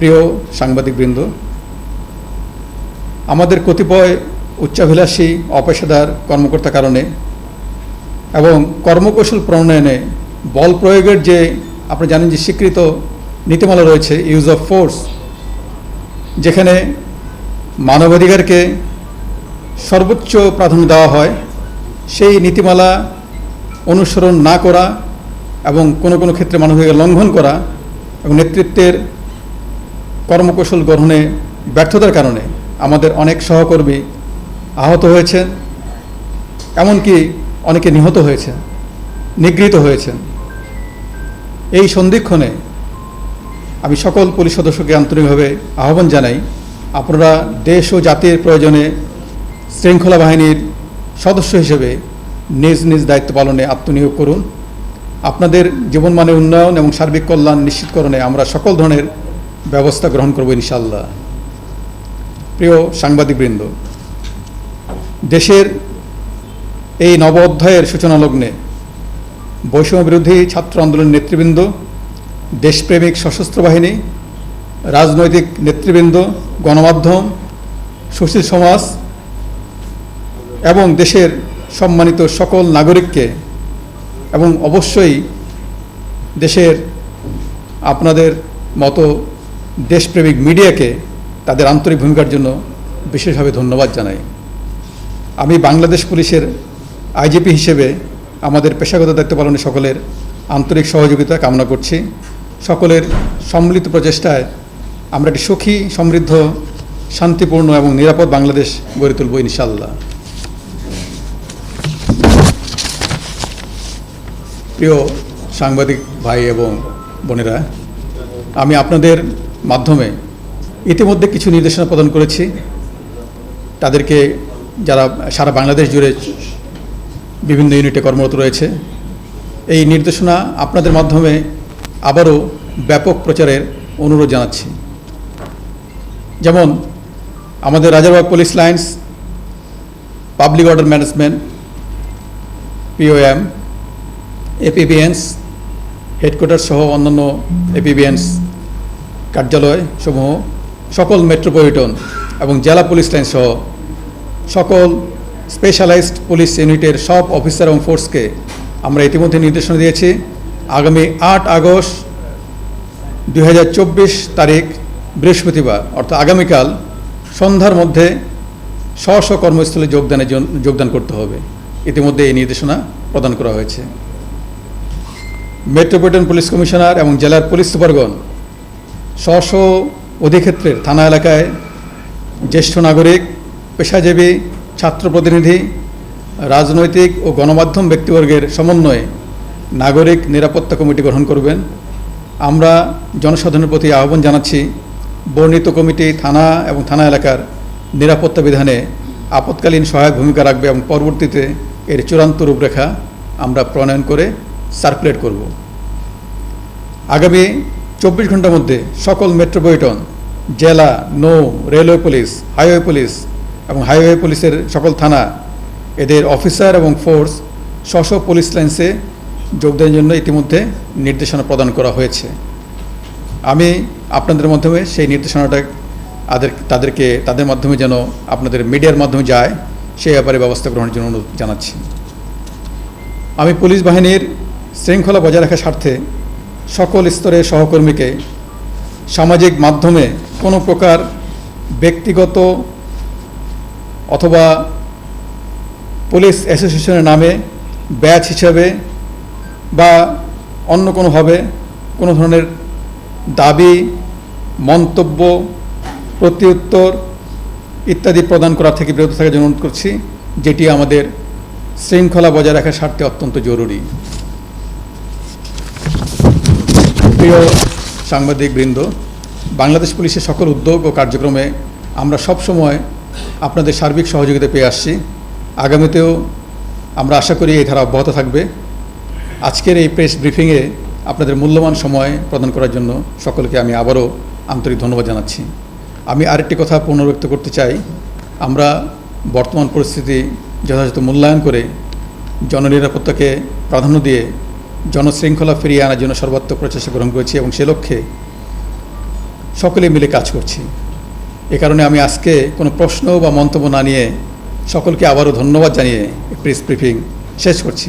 প্রিয় সাংবাদিকবৃন্দ, আমাদের কতিপয় উচ্চাভিলাষী, অপেশাদার কর্মকর্তা কারণে এবং কর্মকৌশল প্রণয়নে বল প্রয়োগের যে আপনি জানেন যে স্বীকৃত নীতিমালা রয়েছে ইউজ অফ ফোর্স যেখানে মানবাধিকারকে সর্বোচ্চ প্রাধান্য দেওয়া হয়, সেই নীতিমালা অনুসরণ না করা এবং কোনো কোনো ক্ষেত্রে মানবাধিকার লঙ্ঘন করা এবং নেতৃত্বের কর্মকৌশল গ্রহণে ব্যর্থতার কারণে আমাদের অনেক সহকর্মী আহত হয়েছেন, এমনকি অনেকে নিহত হয়েছেন, নিগৃহীত হয়েছেন। এই সন্ধিক্ষণে আমি সকল পুলিশ সদস্যকে আন্তরিকভাবে আহ্বান জানাই, আপনারা দেশ ও জাতির প্রয়োজনে শৃঙ্খলা বাহিনীর সদস্য হিসেবে নিজ নিজ দায়িত্ব পালনে আত্মনিয়োগ করুন। আপনাদের জীবনমানের উন্নয়ন এবং সার্বিক কল্যাণ নিশ্চিতকরণে আমরা সকল ধরনের ব্যবস্থা গ্রহণ করব ইনশাল্লাহ প্রিয় সাংবাদিকবৃন্দ, দেশের এই নব অধ্যায়ের সূচনা লগ্নে বৈষম্য বিরোধী ছাত্র আন্দোলনের নেতৃবৃন্দ, দেশপ্রেমিক সশস্ত্র বাহিনী, রাজনৈতিক নেতৃবৃন্দ, গণমাধ্যম, সুশীল সমাজ এবং দেশের সম্মানিত সকল নাগরিককে এবং অবশ্যই দেশের আপনাদের মতো দেশপ্রেমিক মিডিয়াকে তাদের আন্তরিক ভূমিকার জন্য বিশেষভাবে ধন্যবাদ জানাই। আমি বাংলাদেশ পুলিশের আইজিপি হিসেবে আমাদের পেশাগত দায়িত্ব পালনে সকলের আন্তরিক সহযোগিতা কামনা করছি। সকলের সম্মিলিত প্রচেষ্টায় আমরা একটি সুখী, সমৃদ্ধ, শান্তিপূর্ণ এবং নিরাপদ বাংলাদেশ গড়ে তুলব ইনশাল্লাহ প্রিয় সাংবাদিক ভাই এবং বোনেরা, আমি আপনাদের মাধ্যমে ইতিমধ্যে কিছু নির্দেশনা প্রদান করেছি। তাদেরকে যারা সারা বাংলাদেশ জুড়ে বিভিন্ন ইউনিটে কর্মরত রয়েছে, এই নির্দেশনা আপনাদের মাধ্যমে আবারও ব্যাপক প্রচারের অনুরোধ জানাচ্ছি। যেমন আমাদের Rajarbagh police lines, public order management POM APBNs headquarter সহ অন্যান্য এপিবিএনস কার্যালয় সমূহ সকল মেট্রোপলিটন এবং জেলা পুলিশ লাইন সহ সকল স্পেশালাইজড পুলিশ ইউনিটের সব অফিসার এবং ফোর্সকে আমরা ইতিমধ্যে নির্দেশনা দিয়েছি। আগামী আট আগস্ট দুই হাজার চব্বিশ তারিখ বৃহস্পতিবার, অর্থাৎ আগামীকাল সন্ধ্যার মধ্যে স্ব স্ব কর্মস্থলে যোগদানের যোগদান করতে হবে। ইতিমধ্যে এই নির্দেশনা প্রদান করা হয়েছে। মেট্রোপলিটন পুলিশ কমিশনার এবং জেলার পুলিশ সুপারগণ স্ব অধিক্ষেত্রের থানা এলাকায় জ্যেষ্ঠ নাগরিক, পেশাজীবী, ছাত্র প্রতিনিধি, রাজনৈতিক ও গণমাধ্যম ব্যক্তিবর্গের সমন্বয়ে নাগরিক নিরাপত্তা কমিটি গঠন করবেন। আমরা জনসাধারণের প্রতি আহ্বান জানাচ্ছি, বর্ণিত কমিটি থানা এবং থানা এলাকার নিরাপত্তা বিধানে আপৎকালীন সহায়ক ভূমিকা রাখবে এবং পরবর্তীতে এর চূড়ান্ত রূপরেখা আমরা প্রণয়ন করে সার্কুলেট করব। আগামী চব্বিশ ঘণ্টার মধ্যে সকল মেট্রোপলিটন, জেলা, নৌ, রেলওয়ে পুলিশ, হাইওয়ে পুলিশ এবং হাইওয়ে পুলিশের সকল থানা, এদের অফিসার এবং ফোর্স স্ব পুলিশ লাইন্সে যোগদানের জন্য ইতিমধ্যে নির্দেশনা প্রদান করা হয়েছে। আমি আপনাদের মাধ্যমে সেই নির্দেশনাটা তাদের তাদেরকে, তাদের মাধ্যমে যেন আপনাদের মিডিয়ার মাধ্যমে যায়, সেই ব্যাপারে ব্যবস্থা গ্রহণের জন্য অনুরোধ জানাচ্ছি। আমি পুলিশ বাহিনীর শৃঙ্খলা বজায় রাখার স্বার্থে সকল স্তরের সহকর্মীকে সামাজিক মাধ্যমে কোনো প্রকার ব্যক্তিগত অথবা পুলিশ অ্যাসোসিয়েশনের নামে ব্যাচ হিসাবে বা অন্য কোনোভাবে কোনো ধরনের দাবি, মন্তব্য, প্রত্যুত্তর ইত্যাদি প্রদান করা থেকে বিরত থাকার জন্য অনুরোধ করছি, যেটি আমাদের শৃঙ্খলা বজায় রাখার স্বার্থে অত্যন্ত জরুরি। প্রিয় সাংবাদিক বৃন্দ বাংলাদেশ পুলিশের সকল উদ্যোগ ও কার্যক্রমে আমরা সব সময় আপনাদের সার্বিক সহযোগিতা পেয়ে আসছি। আগামীতেও আমরা আশা করি এই ধারা অব্যাহত থাকবে। আজকের এই প্রেস ব্রিফিংয়ে আপনাদের মূল্যবান সময় প্রদান করার জন্য সকলকে আমি আবারও আন্তরিক ধন্যবাদ জানাচ্ছি। আমি আরেকটি কথা পুনর্ব্যক্ত করতে চাই। আমরা বর্তমান পরিস্থিতি যথাযথ মূল্যায়ন করে জননিরাপত্তাকে প্রাধান্য দিয়ে জনশৃঙ্খলা ফিরিয়ে আনার জন্য সর্বাত্মক প্রচেষ্টা গ্রহণ করেছি এবং সে লক্ষ্যে সকলে মিলে কাজ করছি। এ কারণে আমি আজকে কোনো প্রশ্ন বা মন্তব্য না নিয়ে সকলকে আবারও ধন্যবাদ জানিয়ে প্রেস ব্রিফিং শেষ করছি।